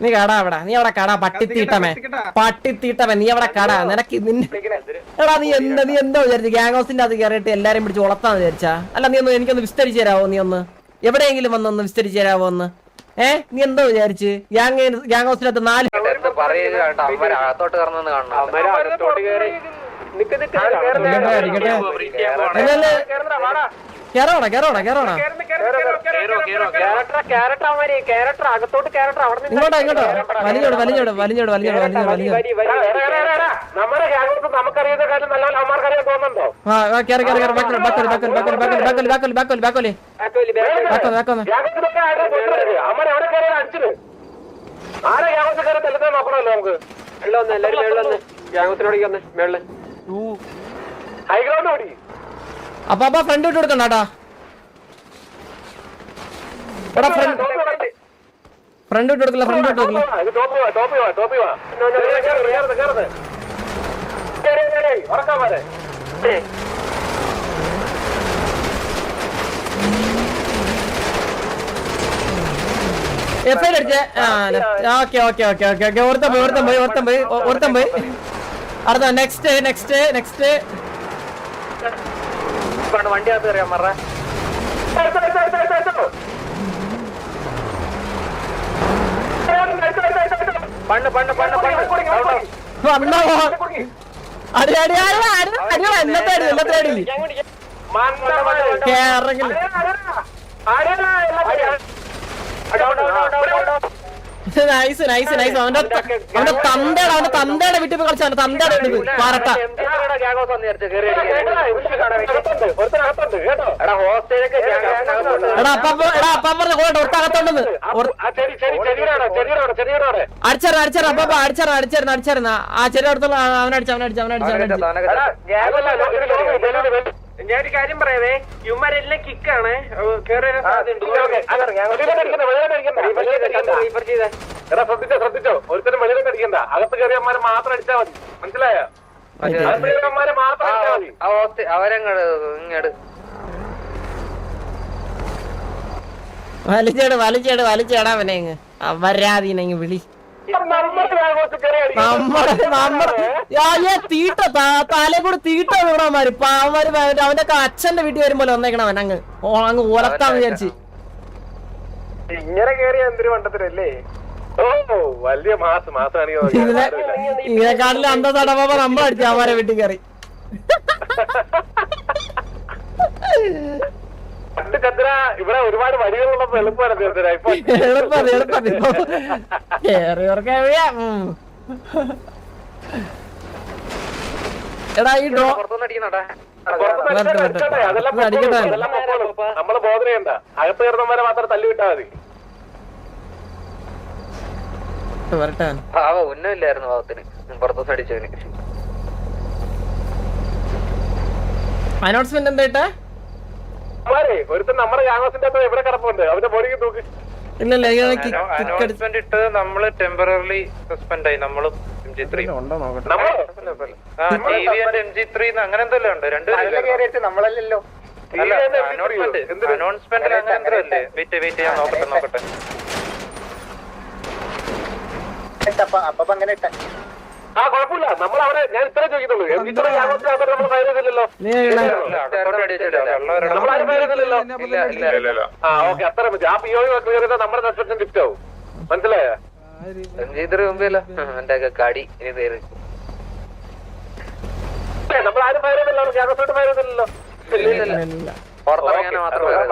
നീ കടാ അവിടെ. നീ അവിടെ കടാ. പട്ടിത്തീട്ടമേ പട്ടിത്തീട്ടമേ നീ അവിടെ കടാ. നിനക്ക് നിന്നെ എടാ നീ എന്താ നീ എന്താ വിചാരിച്ചു ഗ്യാങ് ഹൗസിന്റെ അത് കയറിയിട്ട് എല്ലാരും പിടിച്ച് ഉളത്താന്ന് വിചാരിച്ചാ? അല്ല നീ ഒന്ന് എനിക്കൊന്ന് വിസ്തരിച്ചു തരാവോ നീ ഒന്ന്? എവിടെയെങ്കിലും വന്നൊന്ന് വിസ്തരിച്ചു തരാവോ ഒന്ന്? ഏ? നീ എന്താ വിചാരിച്ച്? ഗ്യാങ് ഗ്യാങ് ഹൗസിനകത്ത് നാല് കേറോടാ കേറോടാ കേറോടാ ഇങ്ങോട്ടാ ഇങ്ങോട്ടോ വലിഞ്ഞോട് വലിഞ്ഞോട് വലിഞ്ഞോട് വലിഞ്ഞോട് വലിഞ്ഞോട് വലിഞ്ഞോട് നമ്മുടെ ഗ്യാങ്സ് നമുക്കറിയുന്ന കാര്യം നല്ല അമ്മമാർക്കറിയാൻ തോന്നുന്നുണ്ടോ ആ കേറ് കേറ് കേറ് ബാക്കോൽ ബാക്കോൽ ഹൈഗ്രൗണ്ട് ഓടി അപ്പൊ അപ്പൊ ഫ്രണ്ട് ഇട്ട് കൊടുക്കണ്ട കേട്ടാ എടാ ഫ്രണ്ട് ഫ്രണ്ട് വിട്ട് കൊടുക്കില്ല ഫ്രണ്ട് ഇട്ട് കൊടുക്കില്ല. F I അടിച്ചേ. Okay okay okay okay okay. ഒരുത്തം പോയി ഒരുത്തം പോയി ഒരുത്തം പോയി. ഒരുത്തം പോയി അടുത്ത നെക്സ്റ്റ് നെക്സ്റ്റ് നെക്സ്റ്റ് അങ്ങോട്ട് വണ്ടി അകത്ത് കയറിയാ മറ? പണ്ട് നൈസ് നൈസ് നൈസ് അവന്റെ അവന്റെ തന്തയുടെ അവന്റെ തന്തയുടെ വീട്ടിൽ പോയി കളിച്ചാണ് തന്തയുടെ വീട്ടിൽ പാറട്ട. എടാ അപ്പം എടാ അപ്പ അടിച്ചാറ് അടിച്ചായിരുന്നു അടിച്ചായിരുന്നു ആ ചെറിയ അടുത്തുള്ള അവനടിച്ചു അവനടിച്ചു അവനടിച്ചു അവനടിച്ചു ഞാൻ ഒരു കാര്യം പറയാവേ. ഇവന്മാരെല്ലാം കിക്കാണ് കേറാൻ സാധ്യത ശ്രദ്ധിച്ചോ ശ്രദ്ധിച്ചോ? ഒരുത്തരും വെളിയിലേക്ക് അടിക്കണ്ട. അകത്ത് കയറിയന്മാരെ മാത്രം അടിച്ചാ മതി. മനസ്സിലായോ? അകത്തേമാരെ മാത്രം അടിച്ചാ മതി. അവരങ്ങോട്ട് ഇങ്ങോട്ട് വലിച്ചേട് വലിച്ചേട് വലിച്ചേടാ അവനെ അങ്ങ് വരാതീനങ്ങ് വിളി. തീട്ട തലേ തീട്ട വിടമാര് പാവമാര് അവന്റെ അച്ഛന്റെ വീട്ടിൽ വരുമ്പോൾ വന്നേക്കണം അവൻ അങ്ങ്. ഓ അങ്ങ് ഓലത്താന്ന് വിചാരിച്ച്. ഇങ്ങനെ കേറിയ എന്തൊരു അന്ത തടവാ നമ്മളടിച്ചു അവരെ വീട്ടിൽ കയറി പണ്ട് ചന്ദ്ര ഇവിടെ ഒരുപാട് വരികളുള്ളപ്പോ എളുപ്പമാണ് അറിയാം. മാത്രം തല്ലി മതി. ഒന്നുമില്ലായിരുന്നു ഭാവത്തിന് പുറത്തുനിന്ന് അടിച്ചവന്. അനൗൺസ്മെന്റ് എന്തായിട്ടാ ഒരുത്തൻ നമ്മുടെ ഗ്യാങ്ങോസിന്റെ അകത്ത് എവിടെ കിടപ്പുണ്ട്? അവന്റെ ബോഡിക്ക് തൂക്ക്. ഇല്ലല്ല അനൗൺസ്മെന്റ് ഇട്ടത് നമ്മൾ ടെമ്പററി സസ്പെൻഡ് ആയി. നമ്മൾ എം ജി ത്രീ നമ്മൾ? ആ T V and M G three അങ്ങനെ എന്തെല്ലാം ഉണ്ട്? രണ്ടുപേരും നമ്മളല്ലല്ലോ. അനൗൺസ്മെന്റ്? അങ്ങനെ എന്തോ അല്ലേ വെയിറ്റ് വെയിറ്റ് ചെയ്യാൻ നോക്കട്ടെ നോക്കട്ടെ. ആ കുഴപ്പമില്ല. നമ്മൾ അവരെ ഞാൻ ഇത്ര ചോദിക്കുന്നുള്ളൂ. നമ്മൾ ഫയർ ചെയ്തില്ലല്ലോ. നമ്മൾ ഫയർ ചെയ്തില്ലല്ലോ. അത്ര മതി. ആ പി ക്ലിയർ ചെയ്താൽ നമ്മുടെ സസ്പെൻഷൻ ലിഫ്റ്റ് ആവും. മനസ്സിലായോ? നമ്മൾ ഫയർ ചെയ്തില്ലല്ലോ. ഫയർ ചെയ്തില്ലല്ലോ.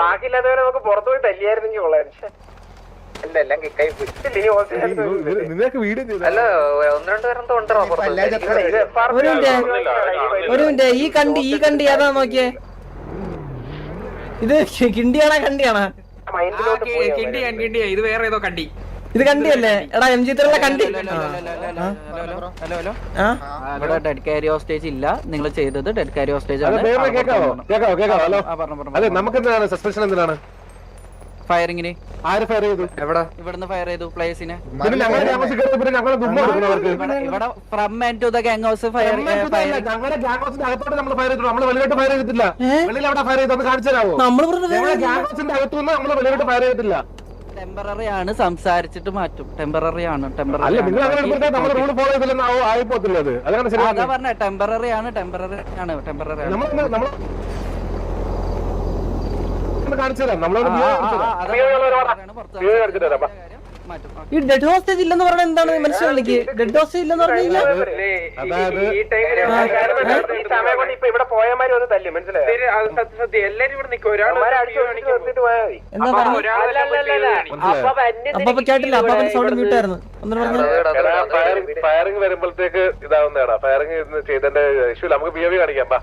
ബാക്കിയില്ലാത്തവരെ നമുക്ക് പുറത്തുപോയി തല്ലിയായിരുന്നെങ്കിൽ കൊള്ളായിരുന്നു നിനക്ക് വീഡിയോ ചെയ്ത? ഒന്ന് രണ്ട് പേരെന്തോ ഉണ്ടോ പുറത്ത്? ഒരു മിനിറ്റ്. ഈ കണ്ടി ഈ കണ്ടി ഏതാ നോക്കിയേ? ഇത് കിണ്ടിയാണോ കണ്ടിയാണോ? കിണ്ടിയാൻ കിണ്ടിയാ ഇത് വേറെ ഏതോ കണ്ടി. ഇത് കണ്ടിയല്ലേ? എടാ എം ജി ത്രീയുള്ള കണ്ടി. ഹലോ ഹലോ ആ? ഇവിടെ ഡെഡ് കാരി ഹോസ്റ്റേജ് ഇല്ല. നിങ്ങൾ ചെയ്തത് ഡെഡ് കാരി ഹോസ്റ്റേജ് ആണ്. വേറെ കേക്കാവോ? കേക്കാവോ കേക്കാവോ? ഹലോ. അതെ ആണ് നമുക്ക് എന്താണ് സസ്പെൻഷൻ എന്തിനാണ്? ഫയറിങ്ങിന്? ആര് ഫയർ ചെയ്തു? എവിടെ? ഇവിടുന്ന് ഫയർ ചെയ്തു കൊടുക്കുന്നവർക്ക് ഇവിടെ from and to the gang house fire ഞങ്ങളുടെ ഗ്യാങ്ങോസിന്റെ അകത്തോട്ട് നമ്മൾ ഫയർ ചെയ്തു. നമ്മൾ വെളിയിലോട്ട് ഫയർ ചെയ്തിട്ടില്ല. വെളിയിൽ അവിടെ ഫയർ ചെയ്തു കാണിച്ചു തരാമോ അകത്തുനിന്ന് വെളിയിലോട്ട് ഫയർ ചെയ്തിട്ടില്ല. ടെമ്പററി ആണ് സംസാരിച്ചിട്ട് മാറ്റും. ടെമ്പററി ആണ് ടെമ്പററി അതാ? പറഞ്ഞ. ടെമ്പററി ആണ് ടെമ്പററി ആണ് ടെമ്പററി ആണ്. നമ്മൾ നമ്മൾ കാണിച്ചു തരാം. കാണിച്ചു ആ. ഈ ഡെഡ് ഹോസ്റ്റേജ് ഇല്ലെന്ന് പറഞ്ഞാൽ എന്താണ് മനസ്സിലായില്ലേ ഡെഡ് ഹോസ്റ്റേജ് ഇല്ലെന്ന് പറഞ്ഞു? കഴിഞ്ഞാൽ അപ്പൊ കേട്ടില്ല അപ്പൊ സൗണ്ട് മ്യൂട്ടായിരുന്നു ഒന്നും പറഞ്ഞു? ഫയറിംഗ് വരുമ്പോഴത്തേക്ക് ഇതാവുന്നതാടാ. ഫയറിംഗ് ചെയ്തതിന്റെ ഇഷ്യൂ നമുക്ക് ബിഹേവിയർ കാണിക്കാം.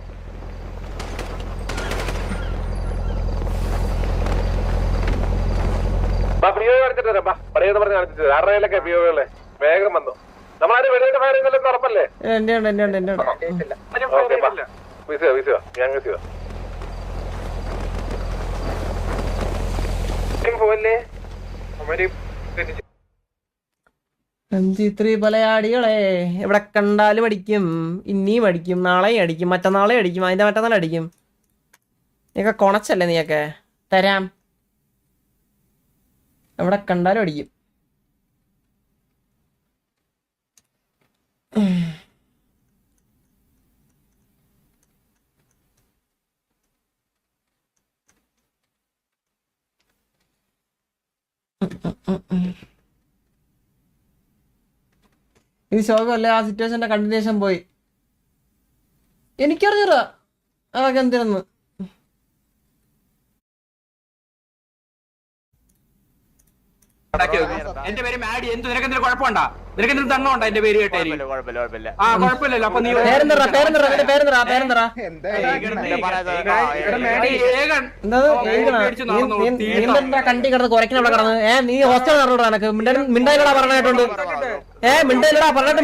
ബാ പല അടികളെ കാണിച്ചിട്ട് തരാം പറഞ്ഞ് കാണിച്ചിട്ട് തരാം വേഗം വന്നു. നമ്മളാരും ഉറപ്പല്ലേ? വിസിയോ വിസിയോ ഞാൻ വിസിയോ പോലെ ത്രീ പലയാടികളെ എവിടെ കണ്ടാലും അടിക്കും. ഇനിയും അടിക്കും. നാളെയും അടിക്കും. മറ്റന്നാളെ അടിക്കും. അതിന്റെ മറ്റന്നാളെ അടിക്കും. നീയൊക്കെ കൊണച്ചല്ലേ നീയൊക്കെ? തരാം. എവിടെ കണ്ടാലും അടിക്കും. ഇത് ശോകമല്ലേ ആ സിറ്റുവേഷന്റെ കണ്ടിന്യൂഷൻ പോയി. എനിക്കറിഞ്ഞൂടാ അതൊക്കെ എന്തിനെന്ന്. എന്റെ പേര് മാഡി. എന്ത് നിനക്ക് എന്തെങ്കിലും കുഴപ്പമുണ്ടാ? നിനക്ക് എന്തെങ്കിലും ഉണ്ടോ എന്റെ പേര് കേട്ടേ ആ കുഴപ്പമില്ലല്ലോ. അപ്പൊ നീ കണ്ടി കിടന്ന് കുറയ്ക്കണവിടെ കിടന്ന്? ഏ നീ ഹോസ്റ്റൽ നടന്നോടാ എനക്ക് മിണ്ടായില്ലടാ പറഞ്ഞിട്ടുണ്ട്. ഏ മിണ്ടായില്ലടാ പറഞ്ഞിട്ട്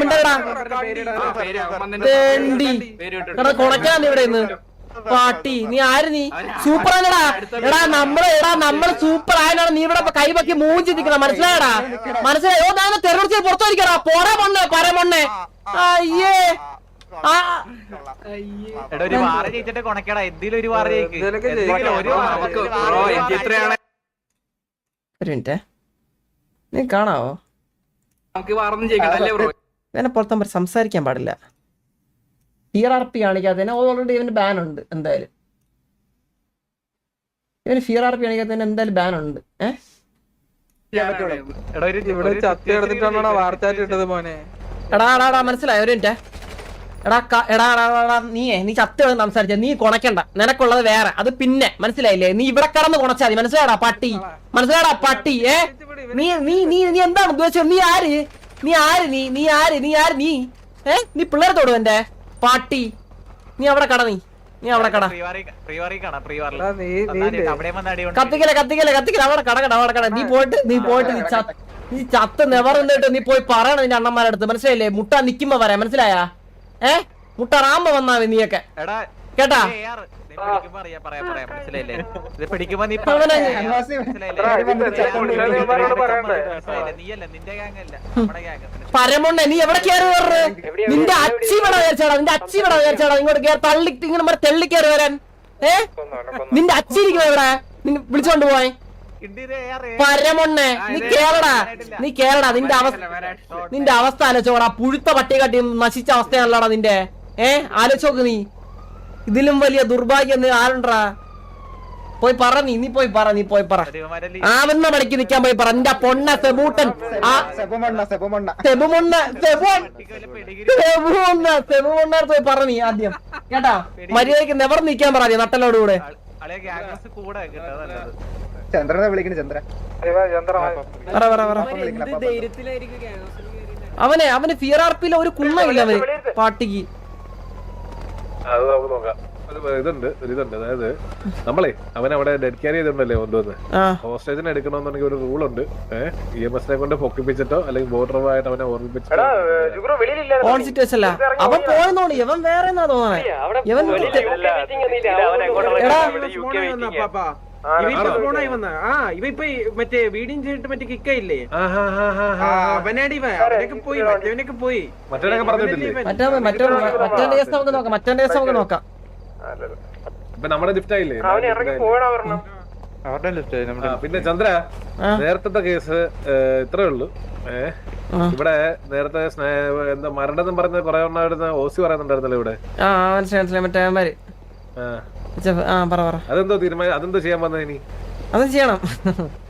കിടന്ന് കുറയ്ക്കാൻ ഇവിടെ ഇന്ന്. പാട്ടി. നീ ആര് നീ? സൂപ്പർ ആണടാ എടാ നമ്മൾ എടാ നമ്മൾ സൂപ്പർ ആയതാണ് നീ ഇവിടെ കൈവക്കി മൂഞ്ചി നിൽക്കണം. മനസ്സിലായടാ? മനസ്സിലായോ? ഞാൻ തെരഞ്ഞെടുത്ത് പുറത്തോരിക്കടാ. പോടാ പര മണ്ണ് അയ്യേ. ഒരു വാറ ജയിച്ചിട്ട് കൊണക്കടാ. എന്തെങ്കിലും ഒരു വാറ ഒരു വാറ- നമുക്ക് ബ്രോ ജയിക്ക്. ഒരു മിനിറ്റ്. നീ കാണാവോ? നമുക്ക് വാറൊന്നും പുറത്തും സംസാരിക്കാൻ പാടില്ല. ടി ആർ പി കാണിക്കാത്തതിന് ഓൾറെഡി ഇവന് ബാൻ ഉണ്ട് എന്തായാലും. ഇവന് ഫിയർ ആർ പി കാണിക്കാത്തതിന് എന്തായാലും ബാൻ ഉണ്ട് ഏഹ് എടാ ഒരു എടാ എടാ എടാ മനസ്സിലായോ? ഒരു മിനിറ്റ് എടാ ക- എടാ എടാ എടാ, എടാ നീയേ നീ ചത്ത് സംസാരിച്ച നീ കൊണക്കണ്ട. നിനക്കുള്ളത് വേറെ അത് പിന്നെ മനസ്സിലായില്ലേ? നീ ഇവിടെ കിടന്ന് കൊണച്ചാ മതി മനസ്സിലാടാ പട്ടി. മനസ്സിലാടാ പട്ടി ഏ? നീ നീ നീ നീ എന്താണ് ഉദ്ദേശിച്ചത്? നീ ആര്? നീ ആര്? നീ നീ ആര്? നീ ആര്? നീ ഏ? നീ പിള്ളേരെ തൊടും എന്റെ. പാട്ടി. നീ അവിടെ കട നീ. നീ അവിടെ കട. കത്തിക്കല കത്തിക്കല കത്തിക്കല. അവിടെ കട കട അവിടെ കട. നീ പോയിട്ട് നീ പോയിട്ട് നീ ചത്ത് നീ ചത്ത് നെവർ നിന്നിട്ട് നീ പോയി പറയണം നിന്റെ അണ്ണന്മാരടുത്ത്. അടുത്ത് മനസ്സിലായില്ലേ? മുട്ട നിക്കുമ്പോ വരാം. മനസ്സിലായാ? ഏ? മുട്ട റാമ്പ വന്നാ നീയൊക്കെ എടാ കേട്ടാ പരമൊണ്ണ നീ എവിടെ കയറി വരുന്നത് നിന്റെ അച്ചി ഇവിടെ വിചാരിച്ചാടാ നിന്റെ അച്ചി ഇവിടെ വിചാരിച്ചാടാ ഇങ്ങോട്ട് കയറി തള്ളി ഇങ്ങനെ മറ്റേ തെള്ളി കയറി വരാൻ ഏ നിന്റെ അച്ചി ഇരിക്കുന്നത് ഇവിടെ നിന്നെ വിളിച്ചോണ്ട് പോയി പരമൊണ്ണേ നീ കേരടാ നീ കേരടാ നിന്റെ അവസ്ഥ നിന്റെ അവസ്ഥ ആലോചോടാ പുഴുത്ത പട്ടി കട്ടി നശിച്ച അവസ്ഥയാണല്ലോടാ നിന്റെ ഏ? ആലോചിച്ചോക്ക് നീ. ഇതിലും വലിയ ദുർഭാഗ്യം നീ ആരുണ്ടാ? പോയി പറ നീ നീ പോയി പറ നീ പോയി പറ. ആവുന്ന മണിക്ക് നിക്കാൻ പോയി പറ. എന്റെ പൊണ്ണ സെബൂട്ടൻ. ആ. സെബുമൊണ്ണ സെബുമൊണ്ണ. സെബുമൊണ്ണ സെബുമൊണ്ണ പോയി പറ നീ ആദ്യം. കേട്ടാ? മര്യാദയ്ക്ക് നെവർ നിക്കാൻ പറ നീ നട്ടലോട് കൂടെ. ചന്ദ്രനെ ചന്ദ്ര. പറ അവനെ അവന് ഫിയർ ആർ പിയിലെ ഒരു കുണ്ണയില്ല അവന്. പാട്ടിക്ക്. അത് നമുക്ക് നോക്കാം. ഇതുണ്ട് ഒരു ഇതുണ്ട്. അതായത് നമ്മളെ അവൻ അവിടെ ഡെഡ് ക്യാരി ചെയ്തിട്ടുണ്ടല്ലേ കൊണ്ടുവന്ന്? ഹോസ്റ്റേജിനെ എടുക്കണമെന്നുണ്ടെങ്കിൽ ഒരു റൂൾ ഉണ്ട്. ഏഹ് ഇ എം എസിനെ കൊണ്ട് പൊക്കിപ്പിച്ചിട്ടോ അല്ലെങ്കിൽ ബോർഡറുമായിട്ട് അവനെ ഓർമ്മിപ്പിച്ചിട്ടോ. മറ്റേ വീടിയും ചെയ്തിട്ട് മറ്റേ കിക്കയില്ലേ? അവനാടി പോയി മറ്റവനൊക്കെ പോയി മറ്റേ നോക്കാം ആയില്ലേ? പിന്നെ ചന്ദ്ര നേരത്തെ കേസ് ഇത്രേ ഉള്ളൂ. ഇവിടെ നേരത്തെ എന്താ മരണെന്നും പറഞ്ഞ കൊറേ ഓസി പറയുന്നുണ്ടായിരുന്നല്ലോ ഇവിടെ. മനസ്സിലായി മറ്റേ അവന്മാര് ആ. പറ പറ. അതെന്തോ തീരുമാനം അതെന്തോ ചെയ്യാൻ വന്നത് ഇനി? അത് ചെയ്യണം.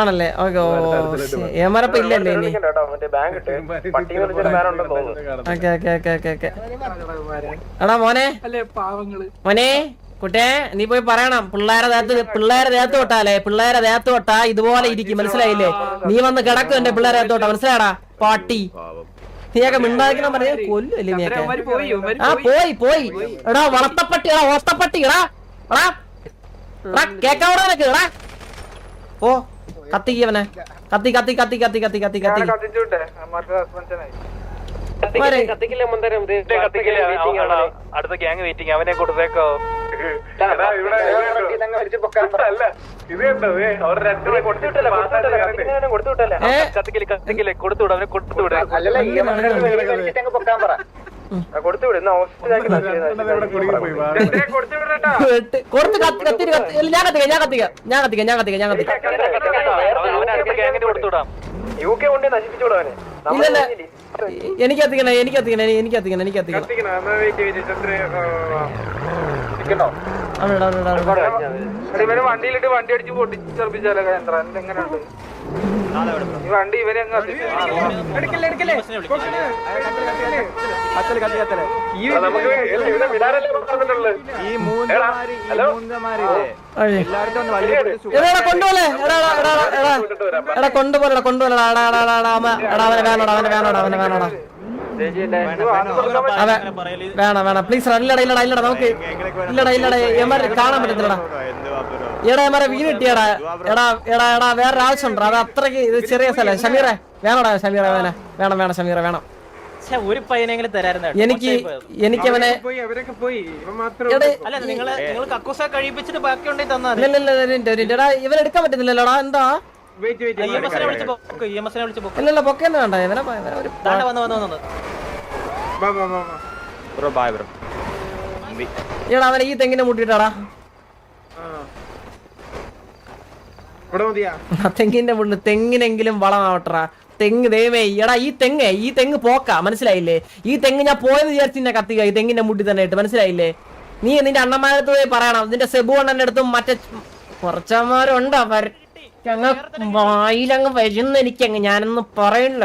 ആണല്ലേ? ഓക്കെ ഓ ഏമാരപ്പ ഇല്ലല്ലേ ഇനി? Okay okay okay okay okay. എടാ മോനെ. അല്ലേ പാവങ്ങൾ. മോനെ കുട്ടേ നീ പോയി പറയണം. പിള്ളേരെ ദേഹത്ത് പിള്ളേരെ ദേഹത്ത് തൊട്ടാലേ പിള്ളേരെ ദേഹത്ത് തൊട്ടാ ഇതുപോലെ ഇരിക്കും. മനസ്സിലായില്ലേ? നീ വന്ന് കിടക്കും എന്റെ പിള്ളേരെ ദേഹത്ത് തൊട്ടാ. മനസ്സിലാടാ പാട്ടി. നീയൊക്കെ മിണ്ടാക്കണം പറഞ്ഞ കൊല്ലല്ലേ നീയൊക്കെ? ആ പോയി. പോയി എടാ വളർത്തപ്പട്ടി എടാ ഓത്തപ്പട്ടി എടാ. എടാ. എടാ കേക്കാവട നിനക്ക്? എടാ. ഓ കത്തിക്കവനെ കത്തി കത്തി കത്തി കത്തി കത്തി കത്തി കത്തി. അടുത്ത ഗ്യാങ് വെയിറ്റിംഗ് അവനെ കൊടുത്തേക്കോ എനിക്കത്തിക്കണേ എനിക്കത്തിക്കണേ എനിക്കത്തിക്കണേ എനിക്കത്തിക്കണേ എനിക്കത്തിക്കണേ എനിക്ക് എനിക്ക് എനിക്ക് എനിക്ക് വണ്ടിയിലിട്ട് വണ്ടി അടിച്ച് പൊട്ടിച്ചെറുപ്പിച്ചാലോ കേന്ദ്ര ഈ വണ്ടി ഇവരെ കൊണ്ടുപോലെ കൊണ്ടുപോലെ അവനെ വേണോടാ അവനെ വേണോടാ അവനെ വേണോടാ അതെ വേണം വേണം. പ്ലീസ് ഇല്ലടാ ഇല്ലടാ ഇല്ലടാ. നമുക്ക് ഇല്ലടാ ഇല്ലടാ. എമാരെ കാണാൻ പറ്റത്തില്ലടാ. എടാ എമാരെ വീണ് കിട്ടിയടാ. എടാ എടാ എടാ വേറെ ആവശ്യം ഉണ്ടോ അത് അത്രയ്ക്ക് ഇത് ചെറിയ സ്ഥലം. ഷമീറെ വേണടാ ഷമീറ വേണ. വേണം വേണം ഷമീറ വേണം. ഒരു പയ്യനെങ്കിലും തരായിരുന്നു എനിക്ക് എനിക്ക് അവനെ ഇവൻ എടുക്കാൻ പറ്റുന്നില്ലല്ലോടാ എന്താ? ഇല്ല ഇല്ല പൊക്കെ ഒന്നും വേണ്ട. ഇവനെ ഒരു ബ്രോ ബായ് ബ്രോ എടാ അവനെ ഈ തെങ്ങിനെ മുട്ടിട്ടാടാ. തെങ്ങിന്റെ മുണ്ട് തെങ്ങിനെങ്കിലും വളമാവട്ടറാ തെങ്ങ് ദൈവമേ എടാ ഈ തെങ്ങ് ഈ തെങ്ങ് പോക്കാ മനസ്സിലായില്ലേ? ഈ തെങ്ങ് ഞാൻ പോയത് വിചാരിച്ചു നിന്നെ കത്തിക്ക ഈ തെങ്ങിന്റെ മുട്ടി തന്നെ ഇട്ട് മനസ്സിലായില്ലേ? നീ നിന്റെ അണ്ണന്മാരടുത്ത് പോയി പറയണം നിന്റെ സെബു അണ്ണന്റെ അടുത്തും മറ്റേ കുറച്ചന്മാരുണ്ട് അവർ. ഞങ്ങൾ വായിലങ്ങ് വരുന്ന എനിക്കങ്ങ് ഞാനൊന്നും പറയില്ല.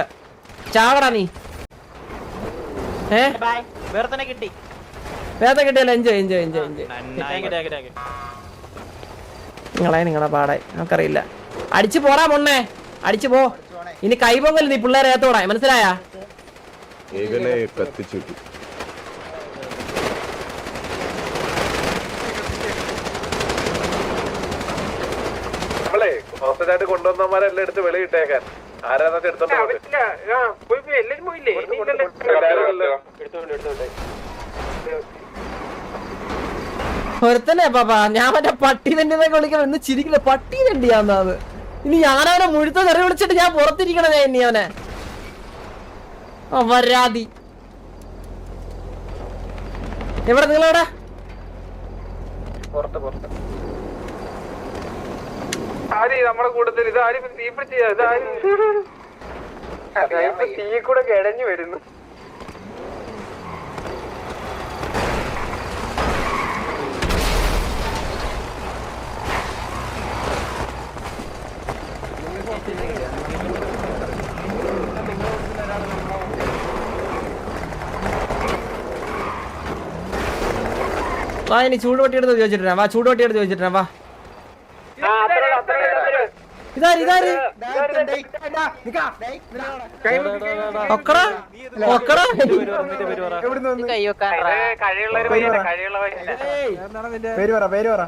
ചാവടാ നീ. വേറെ തന്നെ കിട്ടി. കിട്ടിയല്ലോ എൻജോയ് എൻജോയ് എൻജോയ് നിങ്ങളെ നിങ്ങളെ പാടെ നമുക്കറിയില്ല. അടിച്ചു പോടാ മൊണ്ണേ അടിച്ചു പോ. ഇനി കൈപൊങ്ങൽ നീ പിള്ളേരെ ഏത്തോടാ മനസ്സിലായാ? കത്തിച്ചു ഇതായിട്ട് കൊണ്ടുവന്നവന്മാരെ എല്ലാം എടുത്ത് വെളിയിട്ടേക്കാൻ. ആരാന്നൊക്കെ എടുത്തോണ്ട് ഒരുത്തനെ പാപ്പാ ഞാൻ മറ്റേ പട്ടി തന്നെ വിളിക്കണം ഇന്ന് ചിരിക്കില്ല. പട്ടി തണ്ടിയാന്ന് ഇനി ഞാനവനെ മുഴുത്ത തെറി വിളിച്ചിട്ട് ഞാൻ പുറത്തിരിക്കണതേ ഇനി അവനെ. വരാതി എവിടെ നിങ്ങളെവിടെ? പുറത്ത് പുറത്ത്. ആര് നമ്മുടെ കൂട്ടത്തിൽ? ഇത് ആരും തീപിടിച്ച് ഇത് ആരും തീ കൂടെ കിടഞ്ഞു വരുന്നു. വാ ഇനി ചൂടുപട്ടി എടുത്ത് ചോദിച്ചിട്ടാ വാ ചൂടുപട്ടി എടുത്ത് ചോദിച്ചിട്ടാ വാ. പേര് പറ പേര് പറ.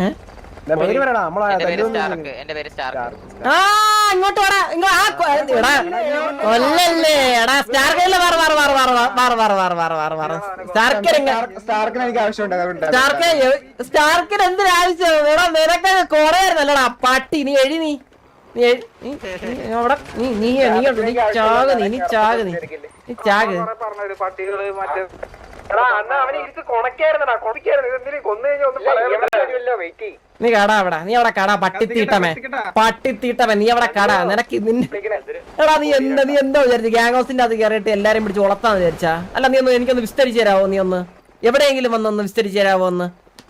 ഏ? പേര് പറയടാ നമ്മളെ എന്റെ പേര് സ്റ്റാർക്ക് ആ ഇങ്ങോട്ട് വാടാ ആ കൊ- എടാ കൊല്ലല്ലേ എടാ സ്റ്റാർക്കല്ല സ്റ്റാർക്കർ സ്റ്റാർക്കിന് എനിക്ക് ആവശ്യമുണ്ട് അതുകൊണ്ട് സ്റ്റാർക്ക് സ്റ്റാർക്കിന് എന്തിനു ആവശ്യം എടാ നിനക്ക് കൊറയായിരുന്നല്ലടാ പട്ടി നീ എഴി നീ നീ എഴി- നീ- നീ അവിടെ നീ നീ നീ ഉണ്ട് നീ ചാക് നീ നീ ചാക് നീ നീ ചാക് പറഞ്ഞൊരു പട്ടികൾ മറ്റേ എടാ അണ്ണാ അവനെ ഇരിച്ച് കൊണക്കായിരുന്നടാ. കൊണക്കായിരുന്നു. ഇതെന്തിനും കൊന്നു കഴിഞ്ഞാൽ ഒന്നും വെയിറ്റ് നീ കടാ അവിടെ. നീ അവിടെ കടാ. പട്ടിത്തീട്ടമേ പട്ടിത്തീട്ടമേ നീ അവിടെ കടാ. നിനക്ക് എടാ നീ എന്താ നീ എന്താ വിചാരിച്ചു ഗ്യാങ് ഹൗസിന്റെ അത് കയറിയിട്ട് എല്ലാരും പിടിച്ച് ഉളത്താന്ന് വിചാരിച്ചാ? അല്ല നീ ഒന്ന് എനിക്കൊന്ന് വിസ്തരിച്ചു തരാവോ? നീ ഒന്ന് എവിടെയെങ്കിലും വന്നൊന്ന് വിസ്തരിച്ചു തരാവോ ഒന്ന്?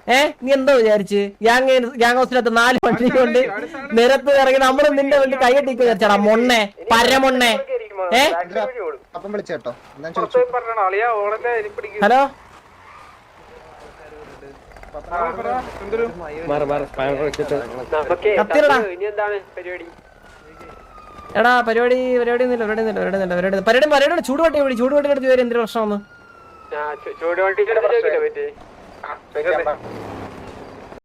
ഏ? നീ എന്താ വിചാരിച്ച്? ഗ്യാങ് ഗ്യാങ് ഹൗസിനകത്ത് നാല് കൊണ്ട് നിരത്ത് ഇറങ്ങി നമ്മൾ നിന്റെ വേണ്ടി കൈയട്ടിക്ക് വിചാരിച്ചാടാ മൊണ്ണേ പരമൊണ്ണെ. അപ്പം വിളിച്ചേട്ടോ. ഞാൻ ഹലോ? എടാ പരിപാടി പരിപാടി ഒന്നുമില്ല പരിപാടി ഒന്നുമില്ല പരിപാടി ഒന്നുമില്ല പരിപാടി പരിപാടി പരിപാടി ചൂടുവട്ടി വിളി ചൂടുവട്ടി എടുത്ത് വരും എന്തൊരു പ്രശ്നമൊന്നും ചൂടുവണ്ടിക്ക്